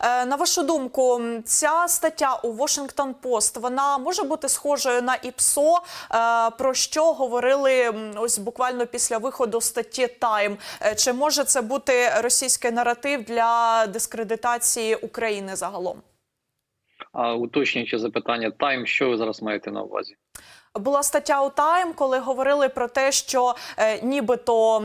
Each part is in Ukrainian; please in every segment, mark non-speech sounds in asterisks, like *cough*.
Е, на вашу думку, ця стаття у Washington Post, вона може бути схожою на ІПСО, е, про що говорили ось буквально після виходу статті Time. Е, Чи може це бути російський наратив для дискредитації України загалом? А уточнюючи запитання, тайм, що ви зараз маєте на увазі? Була стаття у Тайм, коли говорили про те, що е, нібито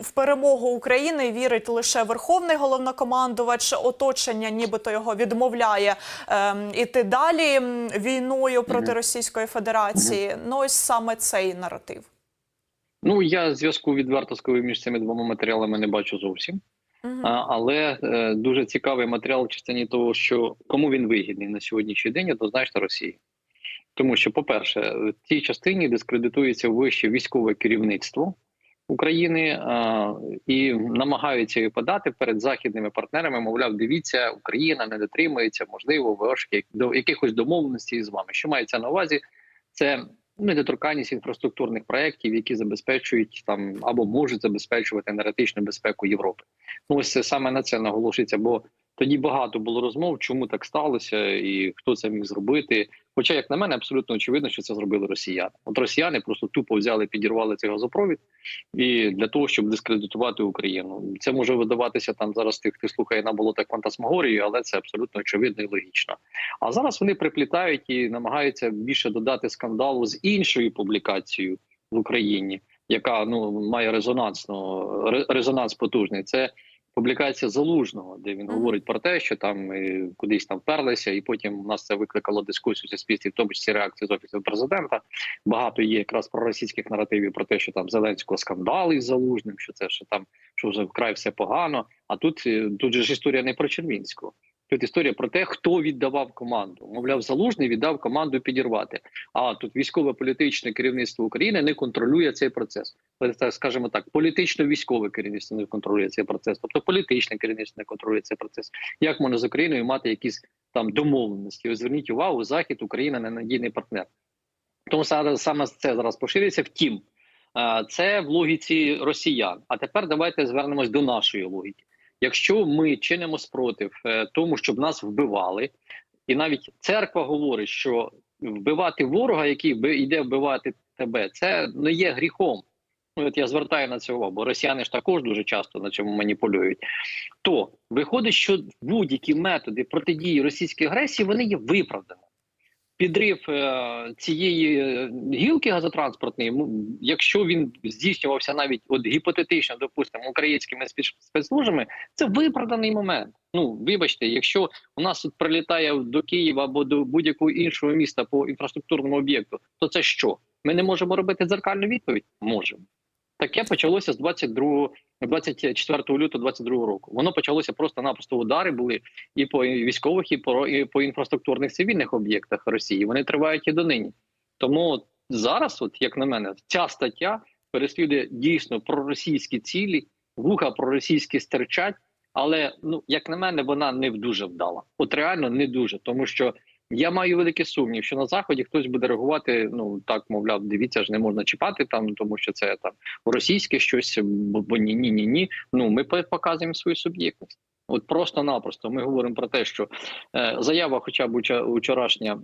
в перемогу України вірить лише верховний головнокомандувач. Оточення, нібито його відмовляє ем, іти далі війною проти Російської Федерації. Ну ось саме цей наратив. Ну я зв'язку відверто скажу між цими двома матеріалами не бачу зовсім. А, але е, дуже цікавий матеріал в частині того, що кому він вигідний на сьогоднішній день, однозначно Росії. Тому що, по-перше, в цій частині дискредитується вище військове керівництво України а, і намагаються її подати перед західними партнерами. Мовляв, дивіться, Україна не дотримується, можливо, важкі до якихось домовленостей з вами. Що мається на увазі? Це недоторканність інфраструктурних проєктів, які забезпечують там або можуть забезпечувати енергетичну безпеку Європи. Ну ось це саме на це наголошується, бо тоді багато було розмов, чому так сталося і хто це міг зробити. Хоча, як на мене, абсолютно очевидно, що це зробили росіяни. От росіяни просто тупо взяли, підірвали цей газопровід і для того, щоб дискредитувати Україну. Це може видаватися там зараз тих, хто слухає на болотах фантасмагорію, але це абсолютно очевидно і логічно. А зараз вони приплітають і намагаються більше додати скандалу з іншою публікацією в Україні, яка ну має резонансно ре- резонанс потужний. Це публікація залужного, де він говорить про те, що там е, кудись там вперлися, і потім у нас це викликало дискусію в суспільстві, в тому числі реакцію з офісу президента. Багато є якраз проросійських наративів про те, що там Зеленського скандали із залужним, що це що там що вже вкрай все погано. А тут е, тут же ж історія не про Червінського. Тут історія про те, хто віддавав команду. Мовляв, залужний віддав команду підірвати. А тут військово-політичне керівництво України не контролює цей процес. Тобто, скажімо так, політично-військове керівництво не контролює цей процес, тобто політичне керівництво не контролює цей процес. Як можна з Україною мати якісь там домовленості? Ось Зверніть увагу, захід Україна ненадійний партнер. Тому саме саме це зараз поширюється. Втім, е, це в логіці росіян. А тепер давайте звернемось до нашої логіки. Якщо ми чинимо спротив е, тому, щоб нас вбивали, і навіть церква говорить, що вбивати ворога, який йде вбивати тебе, це не є гріхом. Ну, от я звертаю на це увагу, бо росіяни ж також дуже часто на цьому маніпулюють. То виходить, що будь-які методи протидії російській агресії вони є виправданими. Підрив е, цієї е, гілки газотранспортної, якщо він здійснювався навіть от гіпотетично, допустимо, українськими спец- спецслужбами, це виправданий момент. Ну вибачте, якщо у нас тут прилітає до Києва або до будь-якого іншого міста по інфраструктурному об'єкту, то це що? Ми не можемо робити дзеркальну відповідь? Можемо. Таке почалося з 22, 24 лютого 22 року. Воно почалося просто-напросто удари були і по військових, і по, і по інфраструктурних цивільних об'єктах Росії. Вони тривають і донині. Тому зараз, от як на мене, ця стаття переслідує дійсно проросійські цілі, вуха проросійські стерчать. Але ну як на мене, вона не дуже вдала. От реально не дуже, тому що я маю великий сумнів, що на заході хтось буде реагувати. Ну так, мовляв, дивіться ж, не можна чіпати там, тому що це там російське щось, бо, бо ні, ні, ні, ні. Ну ми по- показуємо свою суб'єктність. От просто-напросто ми говоримо про те, що е, заява, хоча б вчорашня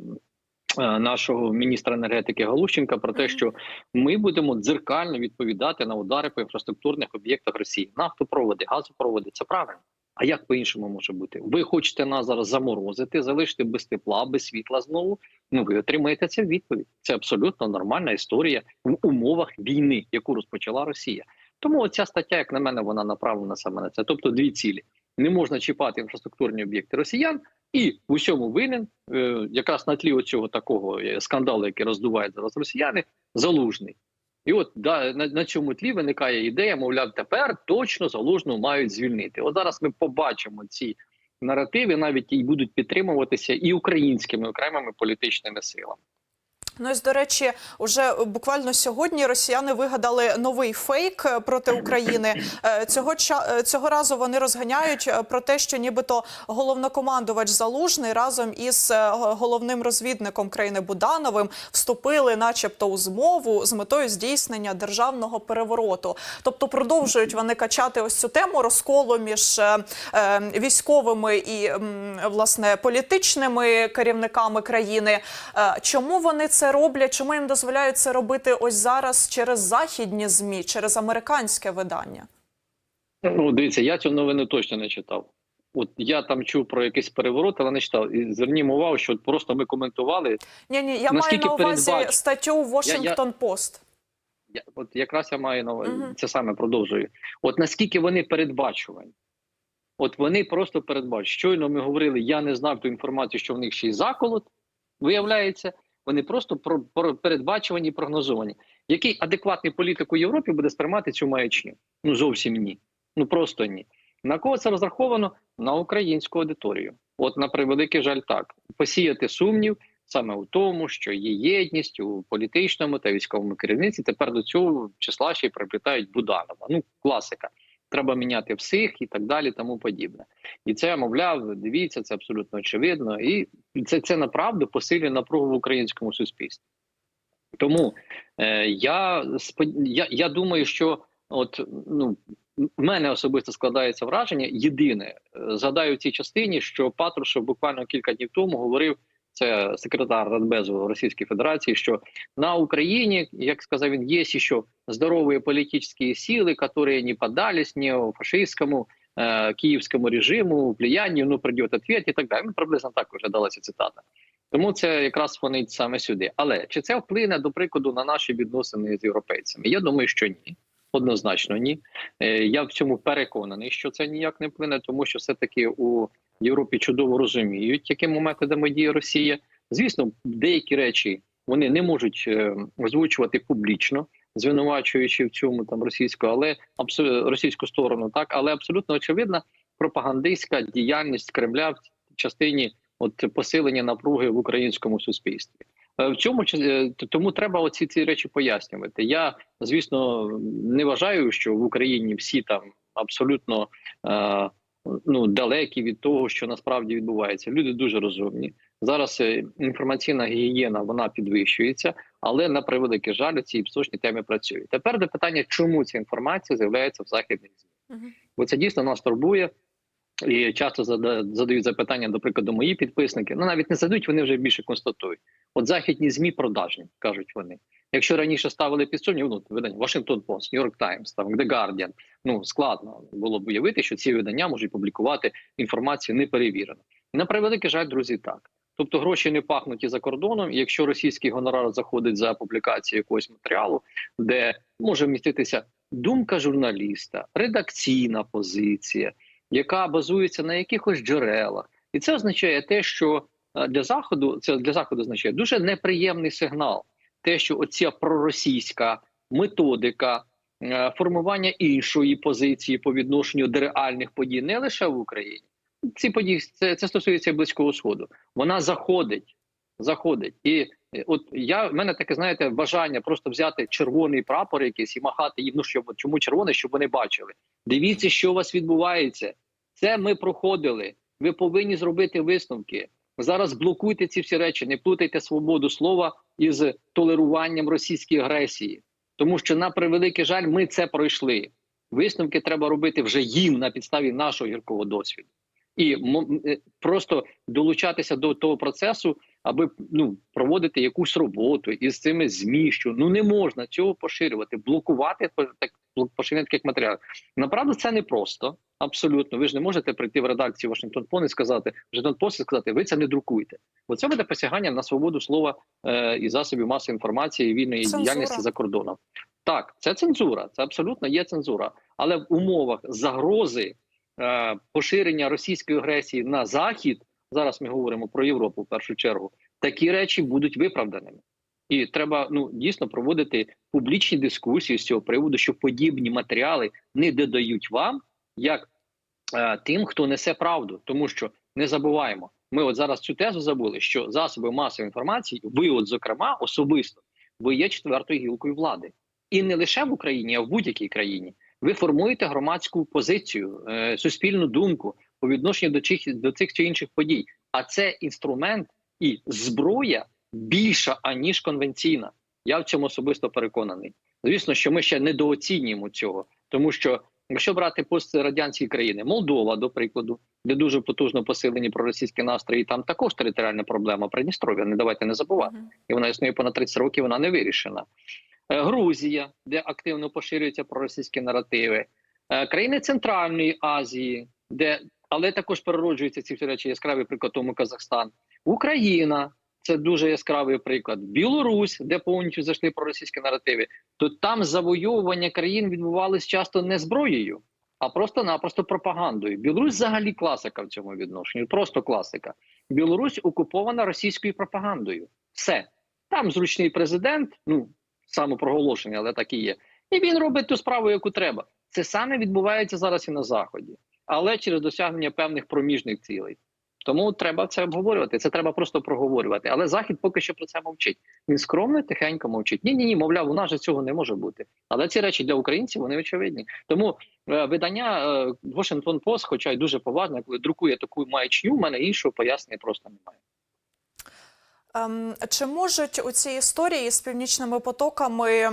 е, нашого міністра енергетики Галущенка, про те, що ми будемо дзеркально відповідати на удари по інфраструктурних об'єктах Росії, нафтопроводи, газопроводи. Це правильно. А як по-іншому може бути? Ви хочете нас зараз заморозити, залишити без тепла, без світла знову. Ну ви отримаєте це відповідь. Це абсолютно нормальна історія в умовах війни, яку розпочала Росія. Тому ця стаття, як на мене, вона направлена саме на це. Тобто дві цілі: не можна чіпати інфраструктурні об'єкти росіян, і в усьому винен е, якраз на тлі оцього такого е, скандалу, який роздувають зараз росіяни, залужний. І от да, на, на цьому тлі виникає ідея, мовляв, тепер точно залужну мають звільнити. От зараз ми побачимо ці наративи, навіть і будуть підтримуватися і українськими окремими політичними силами. Ну, ось, до речі, уже буквально сьогодні росіяни вигадали новий фейк е, проти України. *clears throat* Е, Цього е, цього разу вони розганяють про те, що нібито головнокомандувач Залужний разом із головним розвідником країни Будановим вступили, начебто, у змову з метою здійснення державного перевороту. Тобто продовжують вони качати ось цю тему розколу між військовими і власне політичними керівниками країни. Чому вони це роблять? Чому їм дозволяють це робити ось зараз через західні змі, через американське видання? Ну, дивіться, я цю новину точно не читав. От я там чув про якийсь переворот, але не читав. І звернімо увагу, що просто ми коментували. Ні, ні, я маю на увазі передбач- статтю Washington Post. Я, от якраз я маю на увазі, Мгм. це саме продовжую. От наскільки вони передбачувані? От вони просто передбачують. Щойно ми говорили, я не знав ту інформацію, що в них ще й заколот. Виявляється, вони просто про, про передбачувані прогнозовані. Який адекватний політик у Європі буде сприймати цю маячню? Ну зовсім ні. Ну просто ні. На кого це розраховано? На українську аудиторію. От на превеликий жаль, так посіяти сумнів саме у тому, що є єдність у політичному та військовому керівництві. Тепер до цього числа ще й приплітають Буданова. Ну класика. Треба міняти всіх і так далі, тому подібне. І це, мовляв, дивіться, це абсолютно очевидно, і це, це направду посилює напругу в українському суспільстві. Тому е, я, я, я думаю, що от ну в мене особисто складається враження. Єдине, е, згадаю в цій частині, що Патрушев буквально кілька днів тому говорив. Це секретар Радбезу Російської Федерації, що на Україні, як сказав він, є ще здорові політичні сили, які не поддались неофашистському е, київському режиму, влиянню, ну прийде відповідь і так далі. Ну, приблизно так вже далася цитата. Тому це якраз фонить саме сюди. Але чи це вплине, до прикладу, на наші відносини з європейцями? Я думаю, що ні. Однозначно, ні. Е, Я в цьому переконаний, що це ніяк не вплине, тому що все-таки у Європі чудово розуміють, якими методами діє Росія. Звісно, деякі речі вони не можуть е, озвучувати публічно, звинувачуючи в цьому там російську, але російську сторону, так але абсолютно очевидна пропагандистська діяльність Кремля в частині от посилення напруги в українському суспільстві. Е, В цьому е, тому треба оці ці речі пояснювати. Я звісно не вважаю, що в Україні всі там абсолютно ну далекі від того, що насправді відбувається. Люди дуже розумні. Зараз е, інформаційна гігієна вона підвищується, але на превеликий жаль, ці псочні теми працюють. Тепер до питання, чому ця інформація з'являється в західних ЗМІ? Бо це дійсно нас турбує. І часто зада- задають запитання, до прикладу, мої підписники. Ну навіть не задають, вони вже більше констатують. От західні змі продажні, кажуть вони. Якщо раніше ставили під сумнів, ну видання Washington Post, New York Times, там The Guardian, ну складно було б уявити, що ці видання можуть публікувати інформацію неперевірену. І на превеликий жаль, друзі, так. Тобто гроші не пахнуть і за кордоном. Якщо російський гонорар заходить за публікацію якогось матеріалу, де може вміститися думка журналіста, редакційна позиція, яка базується на якихось джерелах, і це означає те, що е, для заходу це для заходу означає дуже неприємний сигнал. Те, що оця проросійська методика е, формування іншої позиції по відношенню до реальних подій не лише в Україні. Ці події це, це стосується близького сходу. Вона заходить, заходить, і е, от я в мене таке, знаєте, бажання просто взяти червоний прапор якийсь і махати їм. Ну що чому червоний, щоб вони бачили? Дивіться, що у вас відбувається. Це ми проходили. Ви повинні зробити висновки. Зараз блокуйте ці всі речі, не плутайте свободу слова із толеруванням російської агресії, тому що на превеликий жаль, ми це пройшли. Висновки треба робити вже їм на підставі нашого гіркого досвіду, і е, просто долучатися до того процесу, аби ну проводити якусь роботу із цими змі, що ну не можна цього поширювати, блокувати так поширення таких матеріалів. Направду це не просто. Абсолютно, ви ж не можете прийти в редакцію Вашингтон Пост і сказати Вашингтон Пост і сказати, ви це не друкуйте, бо це буде посягання на свободу слова е, і засобів масової інформації і вільної Цензура. діяльності за кордоном. Так, це цензура, це абсолютно є цензура, але в умовах загрози е, поширення російської агресії на захід. Зараз ми говоримо про Європу в першу чергу. Такі речі будуть виправданими. І треба ну дійсно проводити публічні дискусії з цього приводу, що подібні матеріали не додають вам як е, тим, хто несе правду, тому що не забуваємо, ми от зараз цю тезу забули, що засоби масової інформації, ви, от зокрема, особисто, ви є четвертою гілкою влади, і не лише в Україні, а в будь-якій країні. Ви формуєте громадську позицію, е, суспільну думку по відношенню до чих до цих чи інших подій. А це інструмент і зброя більша аніж конвенційна. Я в цьому особисто переконаний. Звісно, що ми ще недооцінюємо цього, тому що якщо брати пострадянські країни, Молдова, до прикладу, де дуже потужно посилені проросійські настрої, там також територіальна проблема Придністров'я. Не давайте не забувати, і вона існує понад 30 років. Вона не вирішена. Е, Грузія, де активно поширюються проросійські наративи, Е, країни Центральної Азії, де але також перероджуються ці всі речі. Яскравий приклад тому Казахстан, Україна. Це дуже яскравий приклад. Білорусь, де повністю зайшли проросійські наративи, то там завойовування країн відбувалось часто не зброєю, а просто-напросто пропагандою. Білорусь взагалі класика в цьому відношенні, просто класика. Білорусь окупована російською пропагандою. Все там зручний президент, ну самопроголошений, але так і є. І він робить ту справу, яку треба. Це саме відбувається зараз і на заході, але через досягнення певних проміжних цілей. Тому треба це обговорювати. Це треба просто проговорювати. Але захід поки що про це мовчить. Він скромно, тихенько мовчить. Ні, ні, ні, мовляв, у нас же цього не може бути. Але ці речі для українців вони очевидні. Тому е, видання е, Washington Post, хоча й дуже поважне, коли друкує таку маячню, в мене іншого пояснення просто немає. Ем, Чи можуть у цій історії з північними потоками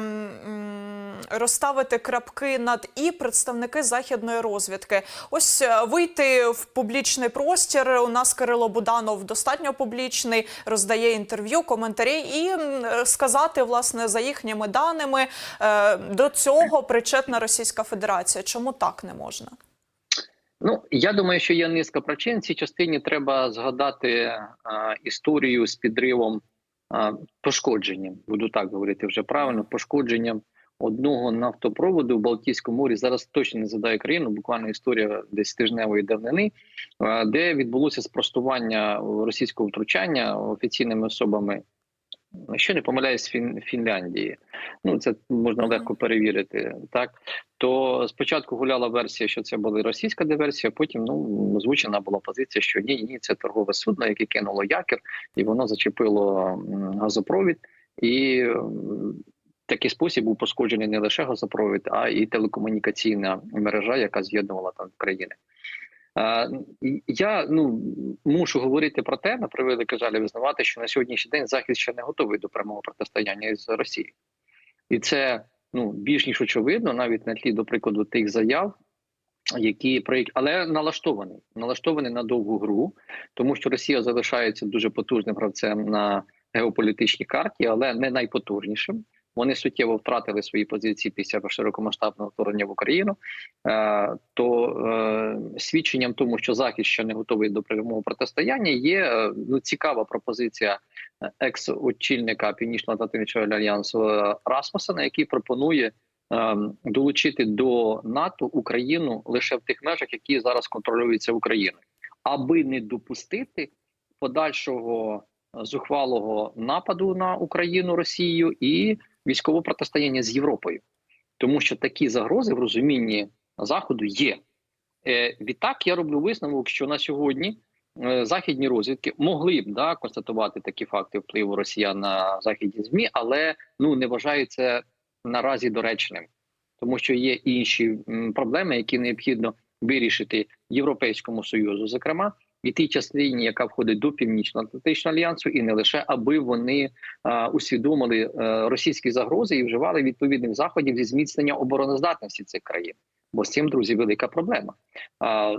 розставити крапки над і представники західної розвідки? Ось е, вийти в публічний простір. У нас Кирило Буданов достатньо публічний, роздає інтерв'ю, коментарі і е, сказати, власне, за їхніми даними е, до цього причетна Російська Федерація. Чому так не можна? Ну я думаю, що є низка причин. Цій частині треба згадати а, історію з підривом а, пошкодженням. Буду так говорити вже правильно. Пошкодженням одного нафтопроводу в Балтійському морі. Зараз точно не задаю країну. Буквально історія десь тижневої давнини, де відбулося спростування російського втручання офіційними особами. Якщо не помиляюсь, Фін, Фінляндії. Ну це можна легко перевірити. Так то спочатку гуляла версія, що це була російська диверсія. Потім ну озвучена була позиція, що ні, ні, це торгове судно, яке кинуло якір, і воно зачепило газопровід. І такий спосіб був пошкоджений не лише газопровід, а і телекомунікаційна мережа, яка з'єднувала там країни. Я ну мушу говорити про те, на превелике жаль, визнавати, що на сьогоднішній день захід ще не готовий до прямого протистояння з Росією, і це ну більш ніж очевидно, навіть на тлі до прикладу тих заяв, які про які- але налаштований, налаштований на довгу гру, тому що Росія залишається дуже потужним гравцем на геополітичній карті, але не найпотужнішим. Вони суттєво втратили свої позиції після широкомасштабного вторгнення в Україну. Е, то е, свідченням тому, що захід ще не готовий до прямого протистояння, є е, ну цікава пропозиція е, екс-очільника Північно-Атлантичного альянсу Расмусена, який пропонує долучити до НАТО Україну лише в тих межах, які зараз контролюються Україною, аби не допустити подальшого зухвалого нападу на Україну Росію і військового протистояння з Європою, тому що такі загрози в розумінні заходу є. Е, відтак я роблю висновок, що на сьогодні е, західні розвідки могли б да констатувати такі факти впливу Росіян на західні змі, але ну не вважаю це наразі доречним, тому що є інші проблеми, які необхідно вирішити Європейському союзу, зокрема. І тій частині, яка входить до північно-атлантичного альянсу, і не лише аби вони а, усвідомили е, російські загрози і вживали відповідних заходів зі зміцнення обороноздатності цих країн. Бо з цим друзі велика проблема.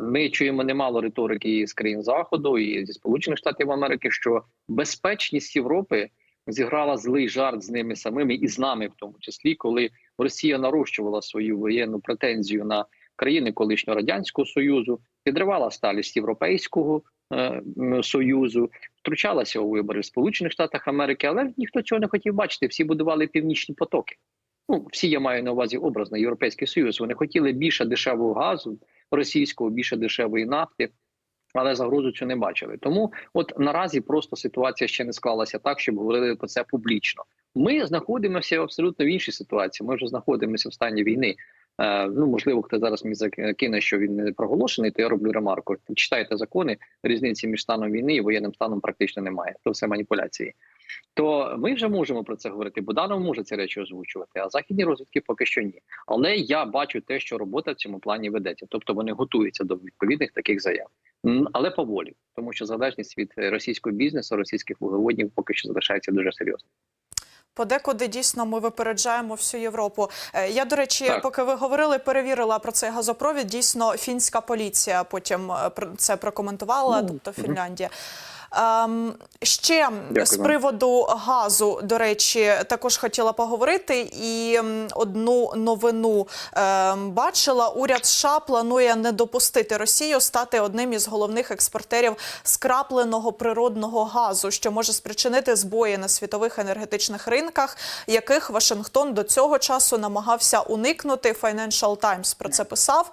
Ми чуємо немало риторики з країн заходу і зі сполучених штатів Америки, що безпечність Європи зіграла злий жарт з ними самими і з нами, в тому числі, коли Росія нарощувала свою воєнну претензію на країни колишнього радянського союзу, підривала сталість Європейського е, союзу, втручалася у вибори в Сполучених Штатах Америки, але ніхто цього не хотів бачити. Всі будували північні потоки. Ну, всі я маю на увазі образно Європейський Союз. Вони хотіли більше дешевого газу російського, більше дешевої нафти, але загрозу цю не бачили. Тому, от наразі просто ситуація ще не склалася так, щоб говорили про це публічно. Ми знаходимося абсолютно в іншій ситуації. Ми вже знаходимося в стані війни. Е, ну можливо, хто зараз мені закине, що він не проголошений, то я роблю ремарку. Читайте закони, різниці між станом війни і воєнним станом практично немає. То все маніпуляції. То ми вже можемо про це говорити. Буданов може ці речі озвучувати, а західні розвідки поки що ні. Але я бачу те, що робота в цьому плані ведеться, тобто вони готуються до відповідних таких заяв, але поволі, тому що залежність від е, російського бізнесу, російських вуглеводнів поки що залишається дуже серйозно. Подекуди дійсно ми випереджаємо всю Європу. Е, Я, до речі, Так. поки ви говорили, перевірила про цей газопровід. Дійсно, фінська поліція потім е, це прокоментувала, Ну, тобто. Фінляндія. Ем, ще Дякую з приводу газу, до речі, також хотіла поговорити. І одну новину ем, бачила. Уряд США планує не допустити Росію стати одним із головних експортерів скрапленого природного газу, що може спричинити збої на світових енергетичних ринках, яких Вашингтон до цього часу намагався уникнути. Financial Times про це писав.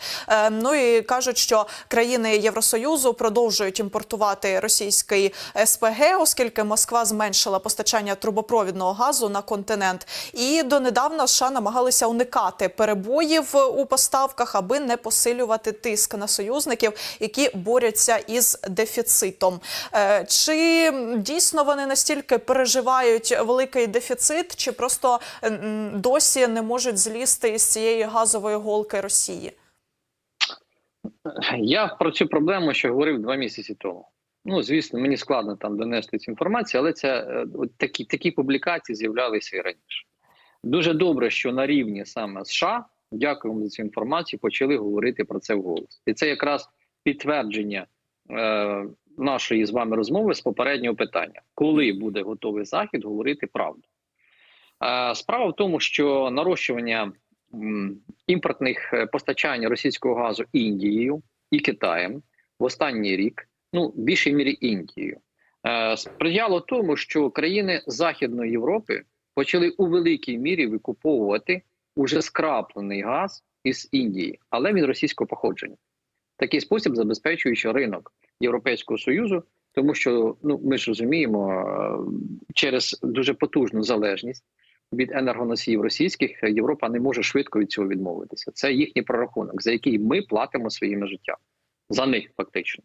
Ну і кажуть, що країни Євросоюзу продовжують імпортувати російський СПГ, оскільки Москва зменшила постачання трубопровідного газу на континент. І донедавна США намагалися уникати перебоїв у поставках, аби не посилювати тиск на союзників, які борються із дефіцитом. Е, Чи дійсно вони настільки переживають великий дефіцит, чи просто досі не можуть злізти із цієї газової голки Росії? Я про цю проблему ще говорив два місяці тому. Ну, звісно, мені складно там донести цю інформацію, але це от такі, такі публікації з'являлися і раніше. Дуже добре, що на рівні саме США, дякуємо за цю інформацію, почали говорити про це вголос. І це якраз підтвердження е, нашої з вами розмови з попереднього питання, коли буде готовий захід говорити правду. Е, справа в тому, що нарощування м, імпортних е, постачань російського газу Індією і Китаєм в останній рік, ну в більшій мірі Індією, е, сприяло тому, що країни Західної Європи почали у великій мірі викуповувати уже скраплений газ із Індії, але він російського походження. Такий спосіб забезпечуючи ринок Європейського союзу, тому що ну ми ж розуміємо, е, через дуже потужну залежність від енергоносіїв російських Європа не може швидко від цього відмовитися. Це їхній прорахунок, за який ми платимо своїми життями. За них фактично.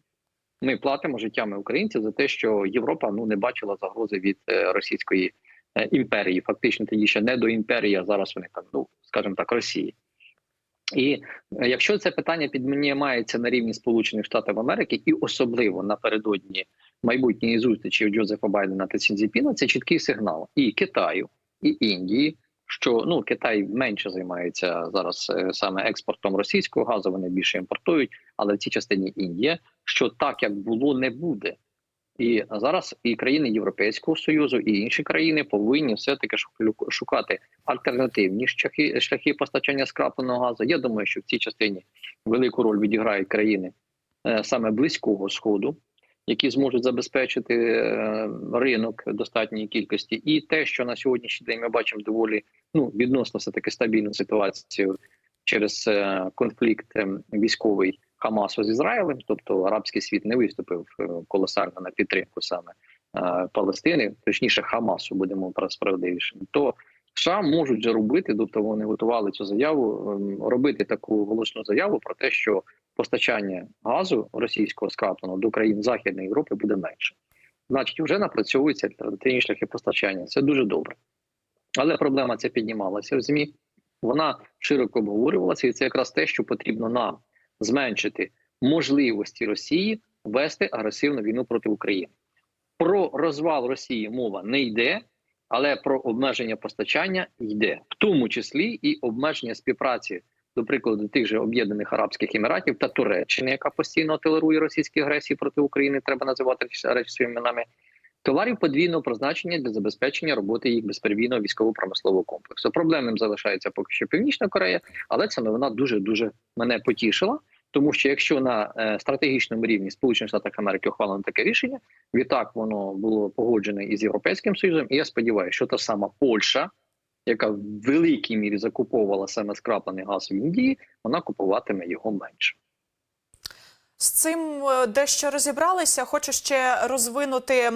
Ми платимо життями українців за те, що Європа ну не бачила загрози від е, російської е, імперії. Фактично тоді ще не до імперії, а зараз вони там, ну скажімо так, Росії. І е, якщо це питання піднімається на рівні Сполучених Штатів Америки, і особливо напередодні майбутньої зустрічі Джозефа Байдена та Цінзіпіна, це чіткий сигнал і Китаю, і Індії. Що ну Китай менше займається зараз саме експортом російського газу, вони більше імпортують, але в цій частині Індія, що так як було, не буде. І зараз і країни Європейського союзу, і інші країни повинні все таки шукати альтернативні шляхи шляхи постачання скрапленого газу. Я думаю, що в цій частині велику роль відіграють країни е, саме близького сходу, які зможуть забезпечити е, ринок достатньої кількості, і те, що на сьогоднішній день ми бачимо доволі ну відносно все таки стабільну ситуацію через е, конфлікт е, військовий. Хамасу з Ізраїлем, тобто арабський світ не виступив е, колосально на підтримку саме е, Палестини, точніше Хамасу, будемо справедливішими, то США можуть же робити, тобто вони готували цю заяву, ем, робити таку голосну заяву про те, що постачання газу російського скрапленого до країн Західної Європи буде менше. Значить, вже напрацьовуються альтернативні шляхи постачання. Це дуже добре. Але проблема ця піднімалася в ЗМІ. Вона широко обговорювалася, і це якраз те, що потрібно нам зменшити можливості Росії вести агресивну війну проти України. Про розвал Росії мова не йде, але про обмеження постачання йде, в тому числі і обмеження співпраці, до прикладу, тих же Об'єднаних Арабських Еміратів та Туреччини, яка постійно толерує російські агресії проти України. Треба називати речі своїми іменами. Товарів подвійного призначення для забезпечення роботи їх безперебійного військово-промислового комплексу. Проблемним залишається поки що Північна Корея, але ця новина дуже дуже мене потішила. Тому що якщо на е, стратегічному рівні Сполучених Штатів Америки ухвалено таке рішення, відтак воно було погоджене із європейським союзом. І я сподіваюся, що та сама Польща, яка в великій мірі закуповувала саме скраплений газ в Індії, вона купуватиме його менше. З цим е, дещо розібралися. Хочу ще розвинути.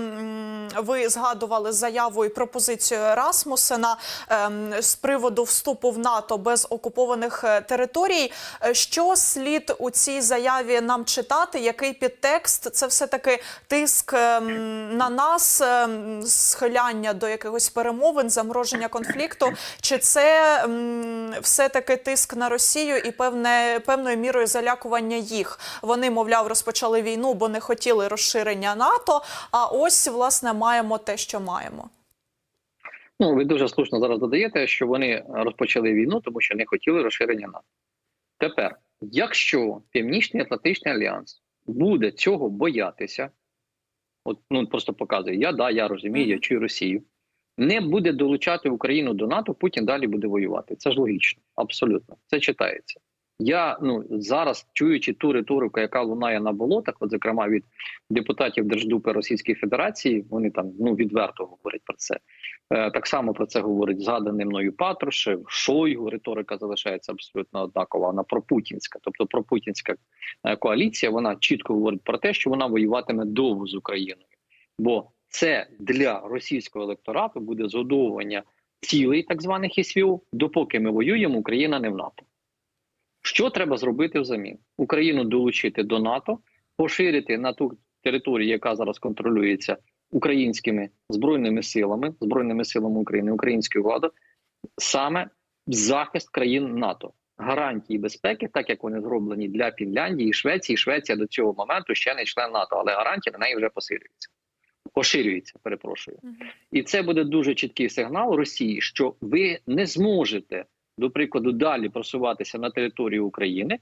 Ви згадували заяву і пропозицію Расмусена ем, з приводу вступу в НАТО без окупованих е, територій. Е, Що слід у цій заяві нам читати? Який підтекст? Це все таки тиск ем, на нас, ем, схиляння до якихось перемовин, замороження конфлікту? Чи це все таки тиск на Росію і певне певною мірою залякування їх? Вони, мовляв, розпочали війну, бо не хотіли розширення НАТО. А ось власне маємо те, що маємо. Ну ви дуже слушно зараз додаєте, що вони розпочали війну, тому що не хотіли розширення НАТО. Тепер, якщо Північний Атлантичний альянс буде цього боятися, от ну просто показує, я да, я розумію, я чую Росію, не буде долучати Україну до НАТО, Путін далі буде воювати. Це ж логічно, абсолютно. Це читається. Я ну зараз чуючи ту риторику, яка лунає на болотах, от зокрема від депутатів Держдупи Російської Федерації, вони там ну відверто говорять про це. Е, Так само про це говорить згаданий мною Патрушев, Шойгу. Риторика залишається абсолютно однакова. Вона пропутінська, тобто пропутінська е, коаліція. Вона чітко говорить про те, що вона воюватиме довго з Україною, бо це для російського електорату буде згодовування цілей так званих СВО, допоки ми воюємо, Україна не в НАТО. Що треба зробити взамін? Україну долучити до НАТО, поширити на ту територію, яка зараз контролюється українськими збройними силами, збройними силами України, українською владою, саме захист країн НАТО, гарантії безпеки, так як вони зроблені для Фінляндії і Швеції. Швеція до цього моменту ще не член НАТО, але гарантії на неї вже посилюються. Поширюється, перепрошую, і це буде дуже чіткий сигнал Росії, що ви не зможете, до прикладу, далі просуватися на територію України,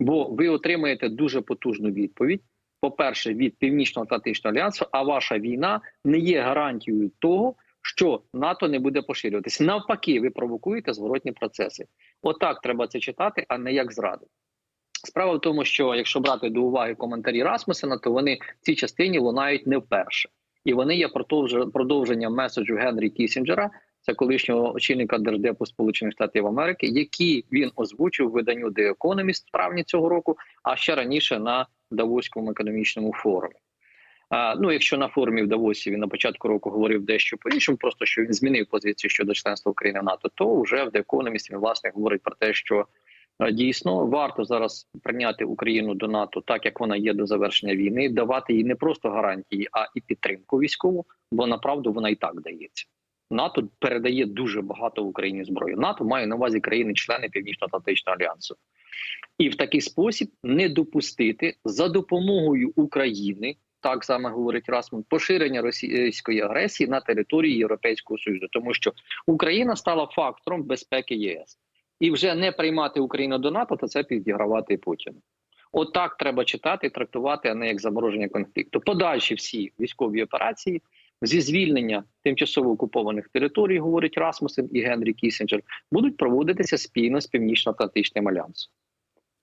бо ви отримаєте дуже потужну відповідь. По-перше, від Північно-Атлантичного альянсу, а ваша війна не є гарантією того, що НАТО не буде поширюватися. Навпаки, ви провокуєте зворотні процеси. Отак треба це читати, а не як зраду. Справа в тому, що якщо брати до уваги коментарі Расмусена, то вони в цій частині лунають не вперше, і вони є продовженням меседжу Генрі Кісінджера, це колишнього очільника Держдепу Сполучених Штатів Америки, які він озвучив виданню The Economist в травні цього року, а ще раніше на Давоському економічному форумі. А, ну, якщо на форумі в Давосі він на початку року говорив дещо по іншому, просто що він змінив позицію щодо членства України в НАТО, то вже в The Economist він власне говорить про те, що дійсно варто зараз прийняти Україну до НАТО так, як вона є до завершення війни, давати їй не просто гарантії, а і підтримку військову, бо направду вона і так дається. НАТО передає дуже багато Україні зброї. НАТО має на увазі країни-члени Північно-Атлантичного альянсу, і в такий спосіб не допустити за допомогою України, так саме говорить Расмун, поширення російської агресії на території Європейського Союзу, тому що Україна стала фактором безпеки ЄС, і вже не приймати Україну до НАТО, то це підігравати Путіну. Отак треба читати, трактувати, а не як замороження конфлікту. Подальші всі військові операції зі звільнення тимчасово окупованих територій, говорить Расмусен і Генрі Кісінджер, будуть проводитися спільно з Північно-Атлантичним альянсом.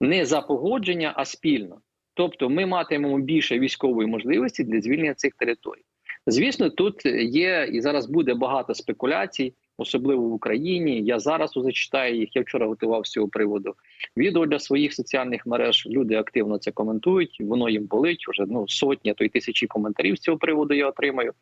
Не за погодження, а спільно. Тобто, ми матимемо більше військової можливості для звільнення цих територій. Звісно, тут є і зараз буде багато спекуляцій, особливо в Україні. Я зараз зачитаю їх. Я вчора готував з цього приводу відео для своїх соціальних мереж. Люди активно це коментують. Воно їм болить. Вже ну сотні, то й тисячі коментарів з цього приводу я отримаю.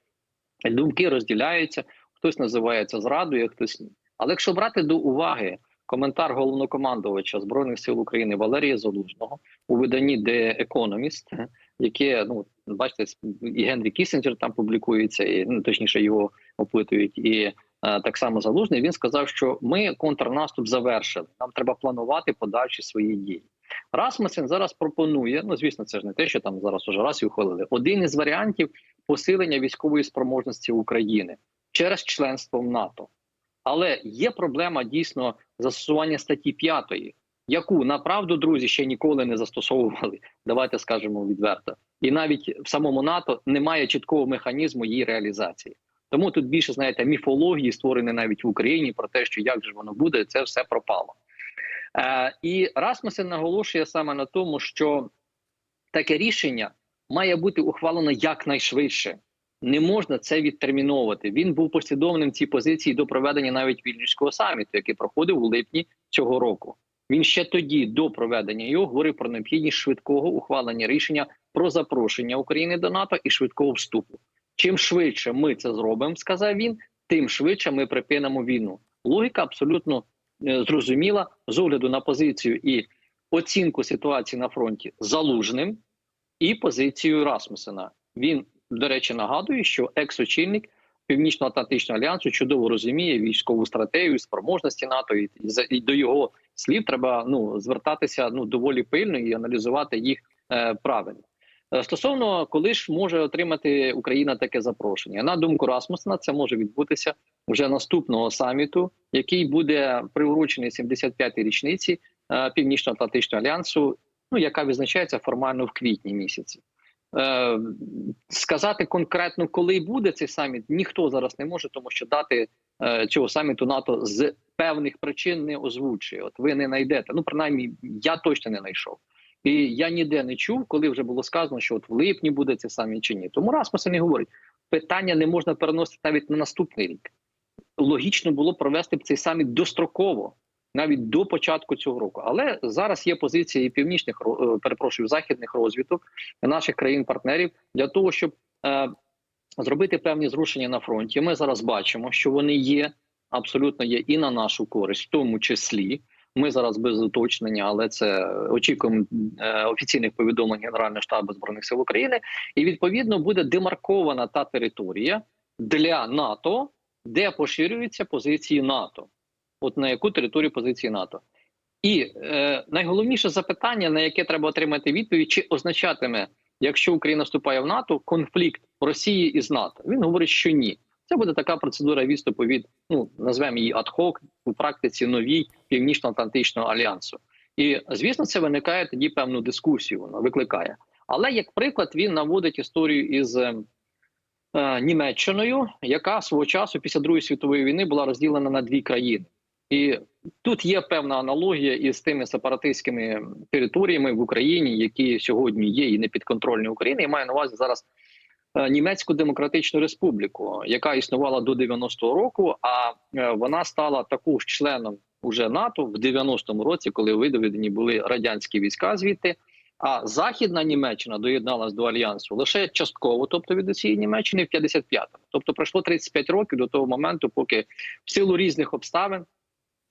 Думки розділяються. Хтось називає це зрадою, хтось ні. Але якщо брати до уваги коментар головнокомандувача збройних сил України Валерія Залужного у виданні The Economist, яке ну бачите, і Генрі Кісінджер там публікується, і ну точніше його опитують, і е, так само залужний. Він сказав, що ми контрнаступ завершили. Нам треба планувати подальші свої дії. Расмусен зараз пропонує. Ну звісно, це ж не те, що там зараз уже раз і ухвалили. Один із варіантів посилення військової спроможності України через членство в НАТО. Але є проблема дійсно застосування статті 5, яку направду друзі ще ніколи не застосовували. Давайте скажемо відверто, і навіть в самому НАТО немає чіткого механізму її реалізації. Тому тут більше знаєте міфології створені навіть в Україні про те, що як же воно буде, це все пропало. Е, І Расмусен наголошує саме на тому, що таке рішення має бути ухвалено якнайшвидше. Не можна це відтерміновувати. Він був послідовним цій позиції до проведення навіть вільнюського саміту, який проходив у липні цього року. Він ще тоді, до проведення його, говорив про необхідність швидкого ухвалення рішення про запрошення України до НАТО і швидкого вступу. Чим швидше ми це зробимо, сказав він, тим швидше ми припинимо війну. Логіка абсолютно зрозуміла з огляду на позицію і оцінку ситуації на фронті залужним і позицію Расмусена. Він, до речі, нагадує, що екс-очільник Північно-Атлантичного альянсу чудово розуміє військову стратегію, спроможності НАТО, і, і до його слів треба ну звертатися ну доволі пильно і аналізувати їх е, правильно. Е, Стосовно коли ж може отримати Україна таке запрошення, на думку Расмусена, це може відбутися вже наступного саміту, який буде приурочений 75-й річниці е, Північно-Атлантичного альянсу, ну яка відзначається формально в квітні місяці. Е, сказати конкретно, коли буде цей саміт, ніхто зараз не може, тому що дати цього саміту НАТО з певних причин не озвучує. От ви не знайдете. Ну принаймні, я точно не знайшов. І я ніде не чув, коли вже було сказано, що от в липні буде це самі чи ні. Тому Расмусен і говорить, питання не можна переносити навіть на наступний рік. Логічно було провести б цей саміт достроково, навіть до початку цього року. Але зараз є позиції північних е, перепрошую західних розвиток наших країн-партнерів для того, щоб е, зробити певні зрушення на фронті. Ми зараз бачимо, що вони є абсолютно є і на нашу користь, в тому числі. Ми зараз без уточнення, але це очікуємо е, офіційних повідомлень Генерального штабу збройних сил України, і відповідно буде демаркована та територія для НАТО, де поширюються позиції НАТО, от на яку територію позиції НАТО. І е, найголовніше запитання, на яке треба отримати відповідь, чи означатиме, якщо Україна вступає в НАТО, конфлікт Росії із НАТО. Він говорить, що ні. Це буде така процедура відступу від ну назвемо її адхок у практиці новій північно-атлантичного альянсу. І звісно, це виникає тоді певну дискусію. Вона викликає. Але як приклад він наводить історію із е, е, Німеччиною, яка свого часу після Другої світової війни була розділена на дві країни. І тут є певна аналогія із тими сепаратистськими територіями в Україні, які сьогодні є і не підконтрольні України. Я маю на увазі зараз Німецьку Демократичну Республіку, яка існувала до 90-го року, а е, вона стала також членом уже НАТО в 90-му році, коли видоведені були радянські війська звідти. А Західна Німеччина доєдналась до альянсу лише частково, тобто від усієї Німеччини в 55-му. Тобто пройшло 35 років до того моменту, поки в силу різних обставин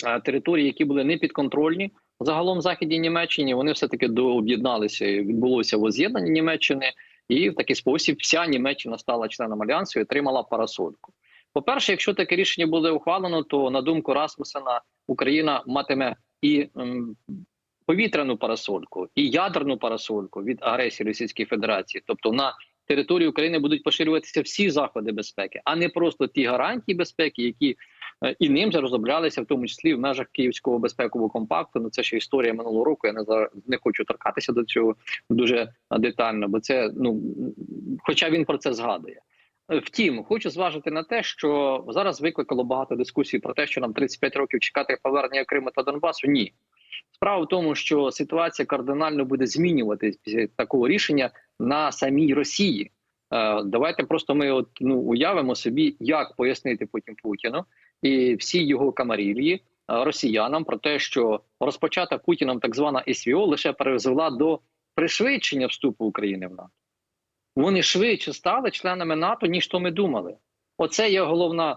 е, території, які були не підконтрольні, загалом західній Німеччині вони все таки дооб'єдналися. Відбулося воз'єднання Німеччини, і в такий спосіб вся Німеччина стала членом альянсу і отримала парасольку. По перше, якщо таке рішення буде ухвалено, то на думку Расмусена Україна матиме і ем, повітряну парасольку, і ядерну парасольку від агресії Російської Федерації, тобто на території України будуть поширюватися всі заходи безпеки, а не просто ті гарантії безпеки, які і ним же розроблялися, в тому числі в межах Київського безпекового компакту. Ну це ще історія минулого року. Я не за не хочу торкатися до цього дуже детально, бо це ну хоча він про це згадує. Е, Втім, хочу зважити на те, що зараз викликало багато дискусій про те, що нам 35 років чекати повернення Криму та Донбасу. Ні, справа в тому, що ситуація кардинально буде змінюватись після такого рішення на самій Росії. Е, Давайте просто ми от ну уявимо собі, як пояснити потім Путіну і всі його камарілії е, росіянам про те, що розпочата Путіном так звана СВО лише призвела до пришвидшення вступу України в НАТО. Вони швидше стали членами НАТО, ніж то ми думали. Оце є головна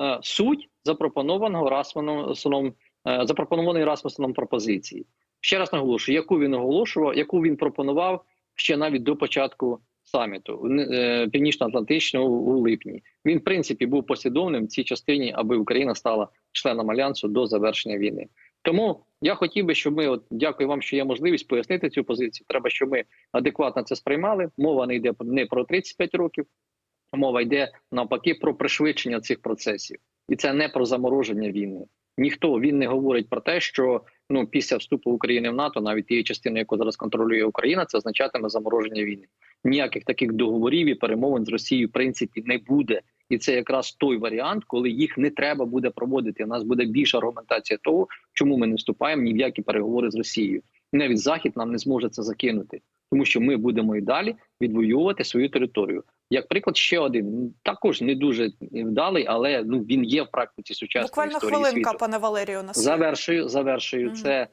е, суть запропонованого Расмусеном, е, запропонованої Расмусеном пропозиції. Ще раз наголошую, яку він оголошував, яку він пропонував ще навіть до початку саміту е, північно-атлантичного у липні. Він, в принципі, був послідовним в цій частині, аби Україна стала членом альянсу до завершення війни. Тому я хотів би, щоб ми от дякую вам, що є можливість пояснити цю позицію. Треба, щоб ми адекватно це сприймали. Мова не йде не про 35 років, мова йде навпаки про пришвидшення цих процесів, і це не про замороження війни. Ніхто він не говорить про те, що ну після вступу України в НАТО, навіть тієї частини, яку зараз контролює Україна, це означатиме замороження війни. Ніяких таких договорів і перемовин з Росією в принципі не буде. І це якраз той варіант, коли їх не треба буде проводити. У нас буде більша аргументація того, чому ми не вступаємо ні в які переговори з Росією. Навіть Захід нам не зможе це закинути, тому що ми будемо і далі відвоювати свою територію. Як приклад, ще один також не дуже вдалий, але ну він є в практиці сучасної Буквально історії хвилинка, світу. пане Валерію, на Завершую, завершую. Мгм. Це е,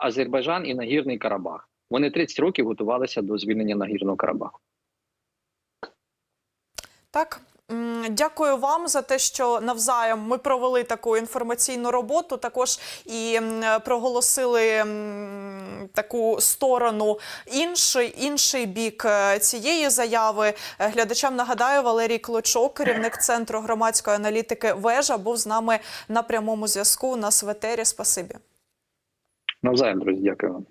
Азербайджан і Нагірний Карабах. Вони 30 років готувалися до звільнення Нагірного Карабаху. Так. Дякую вам за те, що навзаєм ми провели таку інформаційну роботу. Також і проголосили таку сторону інший, інший бік е, цієї заяви. Е, Глядачам нагадаю, Валерій Клочок, керівник центру громадської аналітики Вежа, був з нами на прямому зв'язку. У нас в етері. Спасибі. Навзаєм, друзі, дякую вам.